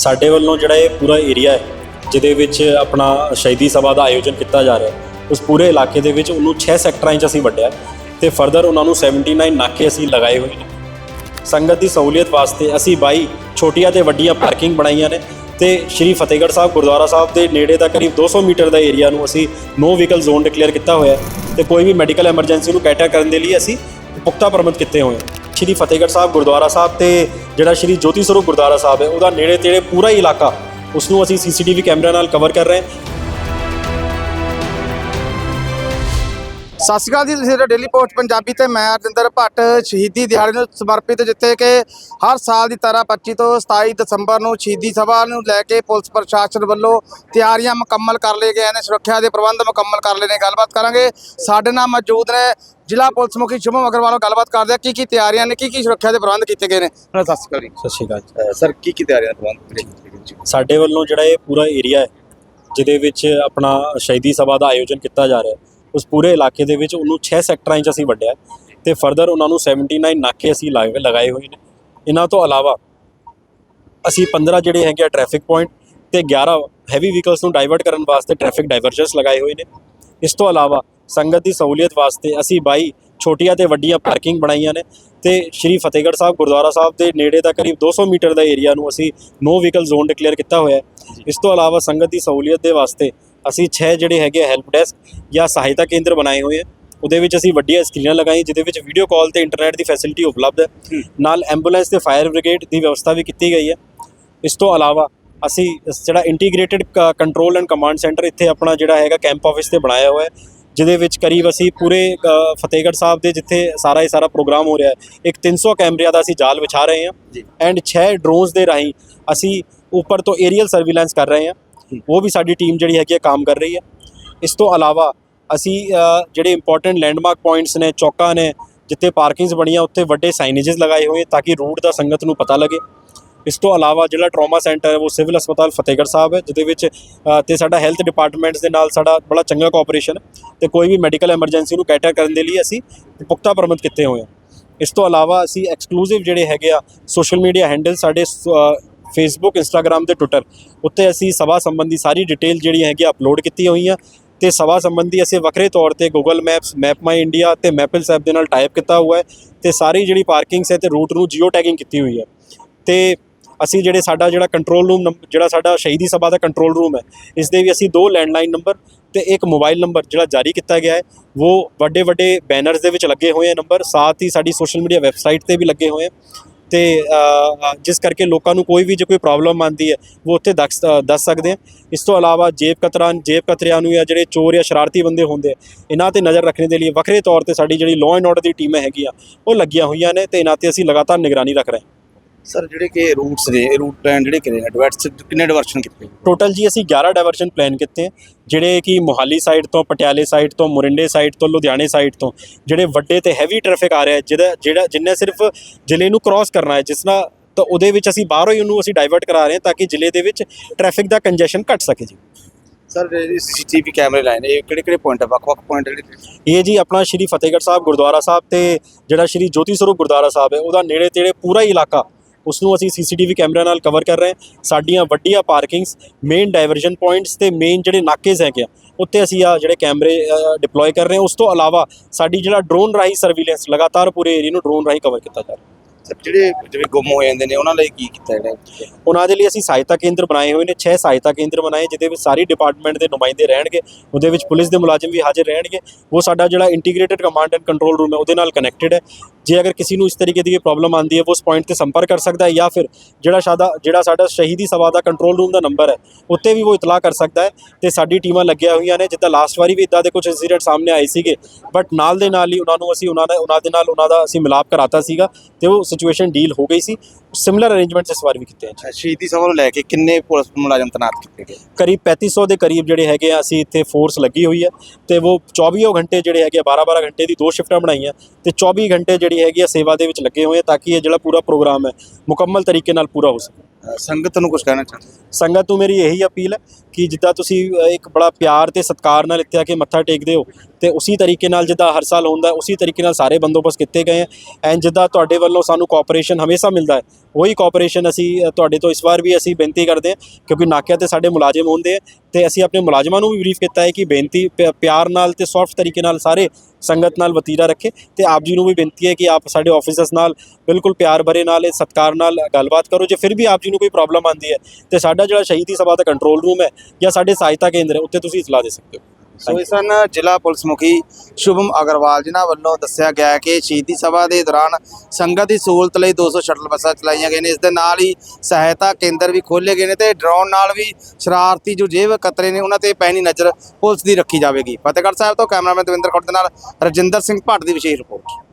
ਸਾਡੇ ਵੱਲੋਂ ਜਿਹੜਾ ਇਹ ਪੂਰਾ ਏਰੀਆ ਹੈ, ਜਿਹਦੇ ਵਿੱਚ ਆਪਣਾ ਸ਼ਹੀਦੀ ਸਭਾ ਦਾ ਆਯੋਜਨ ਕੀਤਾ ਜਾ ਰਿਹਾ ਹੈ, ਉਸ ਪੂਰੇ ਇਲਾਕੇ ਦੇ ਵਿੱਚ ਉਹਨੂੰ 6 ਸੈਕਟਰਾਂ 'ਚ ਅਸੀਂ ਵੰਡਿਆ ਤੇ ਫਰਦਰ ਉਹਨਾਂ ਨੂੰ 79 ਨਾਕੇ ਅਸੀਂ ਲਗਾਏ ਹੋਏ ਨੇ। ਸੰਗਤ ਦੀ ਸਹੂਲੀਅਤ ਵਾਸਤੇ ਅਸੀਂ 22 ਛੋਟੀਆਂ ਤੇ ਵੱਡੀਆਂ ਪਾਰਕਿੰਗ ਬਣਾਈਆਂ ਨੇ ਤੇ ਸ਼੍ਰੀ ਫਤਿਹਗੜ੍ਹ ਸਾਹਿਬ, ਗੁਰਦੁਆਰਾ ਸਾਹਿਬ ਦੇ ਨੇੜੇ ਦਾ ਕਰੀਬ 200 ਮੀਟਰ ਦਾ ਏਰੀਆ ਨੂੰ ਅਸੀਂ ਨੋ ਵਹੀਕਲ ਜ਼ੋਨ ਡਿਕਲੇਅਰ ਕੀਤਾ ਹੋਇਆ ਹੈ ਤੇ ਕੋਈ ਵੀ ਮੈਡੀਕਲ ਐਮਰਜੈਂਸੀ ਨੂੰ ਕੈਟਰ ਕਰਨ ਦੇ ਲਈ ਅਸੀਂ ਪੁਖਤਾ ਪ੍ਰਬੰਧ ਕੀਤੇ ਹੋਏ ਹਨ ਸ਼੍ਰੀ ਫਤਿਹਗੜ੍ਹ ਸਾਹਿਬ ਗੁਰਦੁਆਰਾ ਸਾਹਿਬ ਤੇ ਜਿਹੜਾ ਸ਼੍ਰੀ ਜੋਤੀ ਸਰੂਪ ਗੁਰਦੁਆਰਾ ਸਾਹਿਬ ਹੈ, ਉਹਦਾ ਨੇੜੇ ਤੇੜੇ ਪੂਰਾ ਹੀ ਇਲਾਕਾ ਉਸ ਨੂੰ ਅਸੀਂ ਸੀਸੀਟੀਵੀ ਕੈਮਰਾ ਨਾਲ ਕਵਰ ਕਰ ਰਹੇ ਹਾਂ। ਸਤਿ ਸ਼੍ਰੀ ਅਕਾਲ ਜੀ ਤੁਸੀਂ ਦੇ ਡੇਲੀ ਪੋਸਟ ਪੰਜਾਬੀ ਤੇ ਮੈਂ ਅਰਜਿੰਦਰ ਭੱਟ ਸ਼ਹੀਦੀ ਦਿਹਾੜੇ ਨੂੰ ਸਮਰਪਿਤ ਜਿੱਥੇ ਕਿ ਹਰ ਸਾਲ ਦੀ ਤਰ੍ਹਾਂ 25 ਤੋਂ 27 ਦਸੰਬਰ ਨੂੰ ਸ਼ਹੀਦੀ ਸਭਾ ਨੂੰ ਲੈ ਕੇ ਪੁਲਿਸ ਪ੍ਰਸ਼ਾਸਨ ਵੱਲੋਂ ਤਿਆਰੀਆਂ ਮੁਕੰਮਲ ਕਰ ਲਏ ਗਏ ਨੇ ਸੁਰੱਖਿਆ ਦੇ ਪ੍ਰਬੰਧ ਮੁਕੰਮਲ ਕਰ ਲਏ ਨੇ ਗੱਲਬਾਤ ਕਰਾਂਗੇ। ਸਾਡੇ ਨਾਲ ਮੌਜੂਦ ਨੇ ਜ਼ਿਲ੍ਹਾ ਪੁਲਿਸ ਮੁਖੀ ਸ਼ੁਭਮ ਅਗਰਵਾਲ ਨਾਲ ਗੱਲਬਾਤ ਕਰਦੇ ਆ ਕੀ ਕੀ ਤਿਆਰੀਆਂ ਨੇ ਕੀ ਕੀ ਸੁਰੱਖਿਆ ਦੇ ਪ੍ਰਬੰਧ ਕੀਤੇ ਗਏ ਨੇ? ਸਤਿ ਸ਼੍ਰੀ ਅਕਾਲ ਜੀ। ਸਤਿ ਸ਼੍ਰੀ ਅਕਾਲ ਸਰ ਕੀ ਕੀ ਤਿਆਰੀਆਂ ਦੇ ਪ੍ਰਬੰਧ ਜੀ ਸਾਡੇ ਵੱਲੋਂ ਜਿਹੜਾ ਇਹ ਪੂਰਾ ਏਰੀਆ ਹੈ ਜਿਹਦੇ ਵਿੱਚ ਆਪਣਾ ਸ਼ਹੀਦੀ ਸਭਾ ਦਾ ਆਯੋਜਨ ਕੀਤਾ ਜਾ ਰਿਹਾ ਹੈ ਉਸ ਪੂਰੇ ਇਲਾਕੇ ਦੇ ਵਿੱਚ ਉਹਨੂੰ 6 ਸੈਕਟਰਾਂ 'ਚ ਅਸੀਂ ਵੰਡਿਆ ਹੈ ਤੇ ਫਰਦਰ ਉਹਨਾਂ ਨੂੰ 79 ਨਾਕੇ ਅਸੀਂ ਲਾਏ ਲਗਾਏ ਹੋਏ ਨੇ। ਇਹਨਾਂ ਤੋਂ ਇਲਾਵਾ ਅਸੀਂ 15 ਜਿਹੜੇ ਹੈਗੇ ਆ ਟ੍ਰੈਫਿਕ ਪੁਆਇੰਟ ਤੇ 11 ਹੈਵੀ ਵਹੀਕਲਸ ਨੂੰ ਡਾਈਵਰਟ ਕਰਨ ਵਾਸਤੇ ਟ੍ਰੈਫਿਕ ਡਾਈਵਰਜਨਸ ਲਗਾਏ ਹੋਏ ਨੇ। ਇਸ ਤੋਂ ਇਲਾਵਾ ਸੰਗਤ ਦੀ ਸਹੂਲੀਅਤ ਵਾਸਤੇ ਅਸੀਂ 22 ਛੋਟੀਆਂ ਤੇ ਵੱਡੀਆਂ ਪਾਰਕਿੰਗ ਬਣਾਈਆਂ ਨੇ ਤੇ ਸ਼੍ਰੀ ਫਤਿਹਗੜ੍ਹ ਸਾਹਿਬ, ਗੁਰਦੁਆਰਾ ਸਾਹਿਬ ਦੇ ਨੇੜੇ ਦਾ ਕਰੀਬ 200 ਮੀਟਰ ਦਾ ਏਰੀਆ ਨੂੰ ਅਸੀਂ ਨੋ ਵਹੀਕਲ ਜ਼ੋਨ ਡਿਕਲੇਅਰ ਕੀਤਾ ਹੋਇਆ ਹੈ। ਇਸ ਤੋਂ ਇਲਾਵਾ ਸੰਗਤ ਦੀ ਸਹੂਲੀਅਤ ਦੇ ਵਾਸਤੇ ਅਸੀਂ 6 ਜਿਹੜੇ ਹੈਗੇ ਹੈਲਪ ਡੈਸਕ ਜਾਂ ਸਹਾਇਤਾ ਕੇਂਦਰ ਬਣਾਏ ਹੋਏ ਆ। ਉਹਦੇ ਵਿੱਚ ਅਸੀਂ ਵੱਡੀਆਂ ਸਕਰੀਨਾਂ ਲਗਾਈ ਜਿਹਦੇ ਵਿੱਚ ਵੀਡੀਓ ਕਾਲ ਤੇ ਇੰਟਰਨੈਟ ਦੀ ਫੈਸਿਲਿਟੀ ਉਪਲਬਧ ਹੈ। ਨਾਲ ਐਂਬੂਲੈਂਸ ਤੇ ਫਾਇਰ ਬ੍ਰਿਗੇਡ ਦੀ ਵਿਵਸਥਾ ਵੀ ਕੀਤੀ ਗਈ ਹੈ। ਇਸ ਤੋਂ ਇਲਾਵਾ ਅਸੀਂ ਜਿਹੜਾ integrated control and command centre ਇੱਥੇ ਆਪਣਾ ਜਿਹੜਾ ਹੈਗਾ ਕੈਂਪ ਆਫਿਸ ਤੇ ਬਣਾਇਆ ਹੋਇਆ ਹੈ ਜਿਹਦੇ ਵਿੱਚ ਕਰੀਬ ਅਸੀਂ ਪੂਰੇ ਅ, ਫਤਿਹਗੜ੍ਹ ਸਾਹਿਬ ਦੇ ਜਿੱਥੇ ਸਾਰਾ ਇਹ ਸਾਰਾ ਪ੍ਰੋਗਰਾਮ ਹੋ ਰਿਹਾ ਹੈ ਇੱਕ 300 ਕੈਮਰਿਆਂ ਦਾ ਅਸੀਂ ਜਾਲ ਵਿਛਾ ਰਹੇ ਹਾਂ। ਐਂਡ 6 ਡਰੋਨਸ ਦੇ ਰਾਹੀਂ ਅਸੀਂ ਉੱਪਰ ਤੋਂ ਏਰੀਅਲ ਸਰਵੇਲੈਂਸ ਕਰ ਰਹੇ ਹਾਂ। ਉਹ ਵੀ ਸਾਡੀ ਟੀਮ ਜਿਹੜੀ ਹੈਗੀ ਹੈ ਕੰਮ ਕਰ ਰਹੀ ਹੈ। ਇਸ ਤੋਂ ਇਲਾਵਾ ਅਸੀਂ ਜਿਹੜੇ ਇੰਪੋਰਟੈਂਟ ਲੈਂਡਮਾਰਕ ਪੁਆਇੰਟਸ ਨੇ ਚੌਕਾਂ ਨੇ ਜਿੱਥੇ ਪਾਰਕਿੰਗਸ ਬਣੀਆਂ ਉੱਥੇ ਵੱਡੇ ਸਾਈਨੇजेस ਲਗਾਏ ਹੋਏ ਤਾਂ ਕਿ ਰੂਟ ਦਾ ਸੰਗਤ ਨੂੰ ਪਤਾ ਲੱਗੇ। ਇਸ ਤੋਂ ਇਲਾਵਾ ਜਿਹੜਾ ਟਰਾਮਾ ਸੈਂਟਰ ਹੈ ਉਹ ਸਿਵਲ ਹਸਪਤਾਲ ਫਤਿਹਗੜ੍ਹ ਸਾਹਿਬ ਹੈ ਜਿਹਦੇ ਵਿੱਚ ਅ, ਤੇ ਸਾਡਾ ਹੈਲਥ ਡਿਪਾਰਟਮੈਂਟਸ ਦੇ ਨਾਲ ਸਾਡਾ ਬੜਾ ਚੰਗਾ ਕੋਆਪਰੇਸ਼ਨ ਹੈ ਤੇ ਕੋਈ ਵੀ ਮੈਡੀਕਲ ਐਮਰਜੈਂਸੀ ਨੂੰ ਕੈਟਰ ਕਰਨ ਦੇ ਲਈ ਅਸੀਂ ਪੁਖਤਾ ਪ੍ਰਬੰਧ ਕੀਤੇ ਹੋਏ ਹਾਂ। ਇਸ ਤੋਂ ਇਲਾਵਾ ਅਸੀਂ ਐਕਸਕਲੂਸਿਵ ਜਿਹੜੇ ਹੈਗੇ ਆ ਸੋਸ਼ਲ ਮੀਡੀਆ ਹੈਂਡਲ ਸਾਡੇ ਫੇਸਬੁੱਕ ਇੰਸਟਾਗ੍ਰam ਤੇ ਟਵਿੱਟਰ ਉੱਤੇ ਅਸੀਂ ਸਭਾ ਸੰਬੰਧੀ ਸਾਰੀ ਡਿਟੇਲ ਜਿਹੜੀ ਹੈਗੀ ਅਪਲੋਡ ਕੀਤੀ ਹੋਈ ਆ। ਤੇ ਸਭਾ ਸੰਬੰਧੀ ਅਸੀਂ ਵੱਖਰੇ ਤੌਰ ਤੇ Google maps map my India ਤੇ ਮੈਪਲਸ ਐਪ ਦੇ ਨਾਲ ਟਾਈਪ ਕੀਤਾ ਹੋਇਆ ਹੈ। ਤੇ ਸਾਰੀ ਜਿਹੜੀ ਪਾਰਕਿੰਗਸ ਹੈ ਤੇ ਰੂਟ ਨੂੰ ਜੀਓ ਟੈਗਿੰਗ ਕੀਤੀ ਹੋਈ ਹੈ। ਤੇ ਅਸੀਂ ਜਿਹੜੇ ਸਾਡਾ ਜਿਹੜਾ ਕੰਟਰੋਲ ਰੂਮ ਜਿਹੜਾ ਸਾਡਾ ਸ਼ਹੀਦੀ ਸਭਾ ਦਾ ਕੰਟਰੋਲ ਰੂਮ ਹੈ ਇਸ ਦੇ ਵੀ ਅਸੀਂ ਦੋ ਲੈਂਡਲਾਈਨ ਨੰਬਰ ਤੇ ਇੱਕ ਮੋਬਾਈਲ ਨੰਬਰ ਜਿਹੜਾ ਜਾਰੀ ਕੀਤਾ ਗਿਆ ਹੈ। ਉਹ ਵੱਡੇ ਵੱਡੇ ਬੈਨਰਸ ਦੇ ਵਿੱਚ ਲੱਗੇ ਹੋਏ ਹੈ ਨੰਬਰ ਸਾਥ ਹੀ ਸਾਡੀ ਸੋਸ਼ਲ ਮੀਡੀਆ ਵੈਬਸਾਈਟ ਤੇ ਵੀ ਲੱਗੇ ਹੋਏ ਹੈ ਤੇ ਜਿਸ ਕਰਕੇ ਲੋਕਾਂ ਨੂੰ ਕੋਈ ਵੀ ਜੇ ਕੋਈ ਪ੍ਰੋਬਲਮ ਆਉਂਦੀ ਹੈ, ਉਹ ਉੱਥੇ ਦੱਸ ਦੱਸ ਸਕਦੇ ਆ ਇਸ ਤੋਂ ਇਲਾਵਾ ਜੇਬ ਕਤਰਾਂ, ਜੇਬ ਕਤਰਿਆਂ ਨੂੰ ਜਾਂ ਜਿਹੜੇ ਚੋਰ ਜਾਂ ਸ਼ਰਾਰਤੀ ਬੰਦੇ ਹੁੰਦੇ ਆ, ਇਹਨਾਂ ਤੇ ਨਜ਼ਰ ਰੱਖਣ ਦੇ ਲਈ ਵੱਖਰੇ ਤੌਰ ਤੇ ਸਾਡੀ ਜਿਹੜੀ ਲਾਅ ਐਂਡ ਆਰਡਰ ਦੀ ਟੀਮਾਂ ਹੈਗੀਆਂ, ਉਹ ਲੱਗੀਆਂ ਹੋਈਆਂ ਨੇ ਤੇ ਇਹਨਾਂ ਤੇ ਅਸੀਂ ਲਗਾਤਾਰ ਨਿਗਰਾਨੀ ਰੱਖ ਰਹੇ ਹਾਂ। ਸਰ ਜਿਹੜੇ ਕਿ ਰੂਟਸ ਨੇ ਇਹ ਰੂਟ ਪਲਾਨ ਜਿਹੜੇ ਕਿਨੇ ਨੇ ਡਿਵਰਸ ਕਿੰਨੇ ਡਿਵਰਸ਼ਨ ਕੀਤੇ ਟੋਟਲ ਜੀ ਅਸੀਂ 11 ਡਾਇਵਰਸ਼ਨ ਪਲਾਨ ਕੀਤੇ ਹੈ ਜਿਹੜੇ ਕਿ ਮੋਹਾਲੀ ਸਾਈਡ ਤੋਂ ਪਟਿਆਲੇ ਸਾਈਡ ਤੋਂ ਮੁਰਿੰਡੇ ਸਾਈਡ ਤੋਂ ਲੁਧਿਆਣੇ ਸਾਈਡ ਤੋਂ ਜਿਹੜੇ ਵੱਡੇ ਤੇ ਹੈਵੀ ਟ੍ਰੈਫਿਕ ਆ ਰਿਹਾ ਹੈ ਜਿਹਦਾ ਜਿਹੜਾ ਜਿੰਨੇ ਸਿਰਫ ਜ਼ਿਲ੍ਹੇ ਨੂੰ ਕ੍ਰਾਸ ਕਰਨਾ ਹੈ ਜਿਸ ਨਾਲ ਤਾਂ ਉਹਦੇ ਵਿੱਚ ਅਸੀਂ ਬਾਹਰੋਂ ਹੀ ਉਹਨੂੰ ਅਸੀਂ ਡਾਈਵਰਟ ਕਰਾ ਰਹੇ ਹਾਂ ਤਾਂ ਕਿ ਜ਼ਿਲ੍ਹੇ ਦੇ ਵਿੱਚ ਟ੍ਰੈਫਿਕ ਦਾ ਕੰਜੈਸ਼ਨ ਘਟ ਸਕੇ ਜੀ। ਸਰ ਸੀਸੀਟੀਵੀ ਕੈਮਰੇ ਲਾਏ ਨੇ ਇਹ ਕਿਹੜੇ ਕਿਹੜੇ ਪੁਆਇੰਟ ਆ? ਵੱਖ-ਵੱਖ ਪੁਆਇੰਟ ਜਿਹੜੇ ਇਹ ਜੀ ਆਪਣਾ ਸ਼੍ਰੀ ਫਤਿਹਗੜ੍ਹ ਸਾਹਿਬ ਗੁਰਦੁਆਰਾ ਸਾਹਿਬ ਤੇ ਜਿਹੜਾ ਸ਼੍ਰੀ ਜੋਤੀ ਸਰੂਪ ਗੁਰਦੁਆਰਾ ਸਾਹਿਬ ਹੈ ਉਹਦਾ ਨੇੜੇ ਤੇੜੇ ਪੂਰਾ ਹੀ ਇਲਾਕਾ ਉਸ ਨੂੰ ਅਸੀਂ ਸੀਸੀਟੀਵੀ ਕੈਮਰਾ ਨਾਲ ਕਵਰ ਕਰ ਰਹੇ ਹਾਂ। ਸਾਡੀਆਂ ਵੱਡੀਆਂ ਪਾਰਕਿੰਗਸ ਮੇਨ ਡਾਇਵਰਜਨ ਪੁਆਇੰਟਸ ਤੇ ਮੇਨ ਜਿਹੜੇ ਨਾਕੇਜ਼ ਹੈਗੇ ਆ, ਉੱਤੇ ਅਸੀਂ ਆ ਜਿਹੜੇ ਕੈਮਰੇ ਡਿਪਲੋਏ ਕਰ ਰਹੇ ਹਾਂ। ਉਸ ਤੋਂ ਇਲਾਵਾ ਸਾਡੀ ਜਿਹੜਾ ਡਰੋਨ ਰਾਹੀਂ ਸਰਵੇਲੈਂਸ ਲਗਾਤਾਰ ਪੂਰੇ ਏਰੀਆ ਨੂੰ ਡਰੋਨ ਰਾਹੀਂ ਕਵਰ ਕੀਤਾ ਜਾ ਰਿਹਾ। ਜਿਹੜੇ ਜਿਵੇਂ ਗੁੰਮ ਹੋ ਜਾਂਦੇ ਨੇ, ਉਹਨਾਂ ਲਈ ਕੀ ਕੀਤਾ ਜਿਹੜਾ ਉਹਨਾਂ ਦੇ ਲਈ ਅਸੀਂ ਸਹਾਇਤਾ ਕੇਂਦਰ ਬਣਾਏ ਹੋਏ ਨੇ 6 ਸਹਾਇਤਾ ਕੇਂਦਰ ਬਣਾਏ, ਜਿਹਦੇ ਵਿੱਚ ਸਾਰੀ ਡਿਪਾਰਟਮੈਂਟ ਦੇ ਨੁਮਾਇੰਦੇ ਰਹਿਣਗੇ, ਉਹਦੇ ਵਿੱਚ ਪੁਲਿਸ ਦੇ ਮੁਲਾਜ਼ਮ ਵੀ ਹਾਜ਼ਰ ਰਹਿਣਗੇ। ਉਹ ਸਾਡਾ ਜਿਹੜਾ integrated command and control room ਹੈ, ਉਹਦੇ ਨਾਲ ਕਨੈਕਟਡ ਹੈ। ਜੇ ਅਗਰ ਕਿਸੇ ਨੂੰ ਇਸ ਤਰੀਕੇ ਦੀ ਪ੍ਰੋਬਲਮ ਆਉਂਦੀ ਹੈ, ਉਹ ਉਸ ਪੁਆਇੰਟ ਤੇ ਸੰਪਰਕ ਕਰ ਸਕਦਾ ਹੈ, ਜਾਂ ਫਿਰ ਜਿਹੜਾ ਸਾਡਾ ਜਿਹੜਾ ਸਾਡਾ ਸ਼ਹੀਦੀ ਸਭਾ ਦਾ ਕੰਟਰੋਲ ਰੂਮ ਦਾ ਨੰਬਰ ਹੈ, ਉੱਤੇ ਵੀ ਉਹ ਇਤਲਾਹ ਕਰ ਸਕਦਾ ਹੈ ਤੇ ਸਾਡੀ ਟੀਮਾਂ ਲੱਗੀਆਂ ਹੋਈਆਂ ਨੇ, ਜਿੱਦਾਂ ਲਾਸਟ ਵਾਰੀ ਵੀ ਇਦਾਂ ਦੇ ਕੁਝ ਇਨਸੀਡੈਂਟ ਸਾਹਮਣੇ ਆਏ ਸੀਗੇ ਬਟ ਨਾਲ ਦੇ ਨਾਲ ਹੀ ਉਹਨਾਂ ਨੂੰ ਅਸੀਂ ਉਹਨਾਂ ਦਾ, ਉਹਨਾਂ ਦੇ ਨਾਲ ਉਹਨਾਂ ਦਾ ਅਸੀਂ ਮਿਲਾਪ ਕਰਾਤਾ ਸੀਗਾ ਤੇ ਉਹ ਸਿਚੁਏਸ਼ਨ ਡੀਲ ਹੋ ਗਈ ਸੀ। ਸਿਮਿਲਰ ਅਰੇਂਜਮੈਂਟਸ ਇਸ ਵਾਰ ਵੀ ਕੀਤੇ ਹਨ ਸ਼ਹੀਦੀ ਸਭਾ ਨੂੰ ਲੈ ਕੇ ਕਿੰਨੇ ਪੁਲਿਸ ਮੁਲਾਜ਼ਮ ਤੈਨਾਤ ਕੀਤੇ ਗਏ? ਕਰੀਬ 3500 ਦੇ ਕਰੀਬ ਜਿਹੜੇ ਹੈਗੇ ਆ ਅਸੀਂ ਇੱਥੇ ਫੋਰਸ ਲੱਗੀ ਹੋਈ ਹੈ ਤੇ ਉਹ 24 ਘੰਟੇ ਜਿਹੜੇ ਹੈਗੇ 12-12 ਘੰਟੇ ਦੀ ਦੋ ਸ਼ਿਫਟਾਂ ਬਣਾਈਆਂ ਤੇ 24 ਘੰਟੇ ਜਿਹੜੀ ਹੈਗੀ ਆ ਸੇਵਾ ਦੇ ਵਿੱਚ ਲੱਗੇ ਹੋਏ ਆ ਤਾਂ ਕਿ ਇਹ ਜਿਹੜਾ ਪੂਰਾ ਪ੍ਰੋਗਰਾਮ ਹੈ ਮੁਕੰਮਲ ਤਰੀਕੇ ਨਾਲ ਪੂਰਾ ਹੋ ਸਕੇ। ਸੰਗਤ ਨੂੰ ਕੁਝ ਕਹਿਣਾ ਚਾਹੁੰਦੇ ਸੰਗਤ ਨੂੰ ਮੇਰੀ ਇਹੀ ਅਪੀਲ ਹੈ ਕਿ ਜਿੱਦਾਂ ਤੁਸੀਂ ਇੱਕ ਬੜਾ ਪਿਆਰ ਤੇ ਸਤਿਕਾਰ ਨਾਲ ਇੱਥੇ ਆ ਕੇ ਮੱਥਾ ਟੇਕਦੇ ਹੋ ਤੇ ਉਸੇ ਤਰੀਕੇ ਨਾਲ ਜਿੱਦਾਂ ਹਰ ਸਾਲ ਹੁੰਦਾ ਉਸੇ ਤਰੀਕੇ ਨਾਲ ਸਾਰੇ ਬੰਦੋਬਸਤ ਕੀਤੇ ਗਏ ਹੈ। ਐਂਡ ਜਿੱਦਾਂ ਤੁਹਾਡੇ ਵੱਲੋਂ ਸਾਨੂੰ ਕੋਆਪਰੇਸ਼ਨ ਹਮੇਸ਼ਾ ਮਿਲਦਾ ਹੈ, ਉਹੀ ਕੋਆਪਰੇਸ਼ਨ ਅਸੀਂ ਤੁਹਾਡੇ ਤੋਂ ਇਸ ਵਾਰ ਵੀ ਅਸੀਂ ਬੇਨਤੀ ਕਰਦੇ ਹਾਂ ਕਿਉਂਕਿ ਨਾਕਿਆਂ ਤੇ ਸਾਡੇ ਮੁਲਾਜ਼ਮ ਹੁੰਦੇ ਆ ਤੇ ਅਸੀਂ ਆਪਣੇ ਮੁਲਾਜ਼ਮਾਂ ਨੂੰ ਵੀ ਬਰੀਫ ਕੀਤਾ ਹੈ ਕਿ ਬੇਨਤੀ, ਪ- ਪਿਆਰ ਨਾਲ ਤੇ ਸੌਫਟ ਤਰੀਕੇ ਨਾਲ ਸਾਰੇ ਸੰਗਤ ਨਾਲ ਵਤੀਰਾ ਰੱਖੇ ਤੇ ਆਪ ਜੀ ਨੂੰ ਵੀ ਬੇਨਤੀ ਹੈ ਕਿ ਆਪ ਸਾਡੇ ਆਫੀਸਰਸ ਨਾਲ ਬਿਲਕੁਲ ਪਿਆਰ ਭਰੇ ਨਾਲ, ਸਤਿਕਾਰ ਨਾਲ ਗੱਲਬਾਤ ਕਰੋ। ਜੇ ਫਿਰ ਵੀ ਆਪ ਜੀ ਨੂੰ ਕੋਈ ਪ੍ਰੋਬਲਮ ਆਉਂਦੀ ਹੈ ਤੇ ਸਾਡਾ ਜਿਹੜਾ ਸ਼ਹੀਦੀ ਸਭਾ ਦਾ ਕੰਟਰੋਲ ਰੂਮ ਹੈ ਜਾਂ ਸਾਡੇ ਸਹਾਇਤਾ ਕੇਂਦਰ ਹੈ, ਉੱਥੇ ਤੁਸੀਂ ਇਤਲਾਹ ਦੇ ਸਕਦੇ ਹੋ। ਸੋ ਇਸ ਸਨ ਜ਼ਿਲ੍ਹਾ ਪੁਲਿਸ ਮੁਖੀ ਸ਼ੁਭਮ ਅਗਰਵਾਲ, ਜਿਨ੍ਹਾਂ ਵੱਲੋਂ ਦੱਸਿਆ ਗਿਆ ਕਿ ਸ਼ਹੀਦੀ ਸਭਾ ਦੇ ਦੌਰਾਨ ਸੰਗਤ ਦੀ ਸਹੂਲਤ ਲਈ 200 ਸ਼ਟਲ ਬੱਸਾਂ ਚਲਾਈਆਂ ਗਈਆਂ ਨੇ। ਇਸ ਦੇ ਨਾਲ ਹੀ ਸਹਾਇਤਾ ਕੇਂਦਰ ਵੀ ਖੋਲ੍ਹੇ ਗਏ ਨੇ ਤੇ ਡਰੋਨ ਨਾਲ ਵੀ ਸ਼ਰਾਰਤੀ ਜੋ ਜੇਬ ਕਤਰੇ ਨੇ, ਉਹਨਾਂ ਤੇ ਪੈਣੀ ਨਜ਼ਰ ਪੁਲਿਸ ਦੀ ਰੱਖੀ ਜਾਵੇਗੀ। ਫਤਿਹਗੜ੍ਹ ਸਾਹਿਬ ਤੋਂ ਕੈਮਰਾਮੈਨ ਦਵਿੰਦਰ ਖੋੜ ਦੇ ਨਾਲ ਰਜਿੰਦਰ ਸਿੰਘ ਭੱਟ ਦੀ ਵਿਸ਼ੇਸ਼ ਰਿਪੋਰਟ।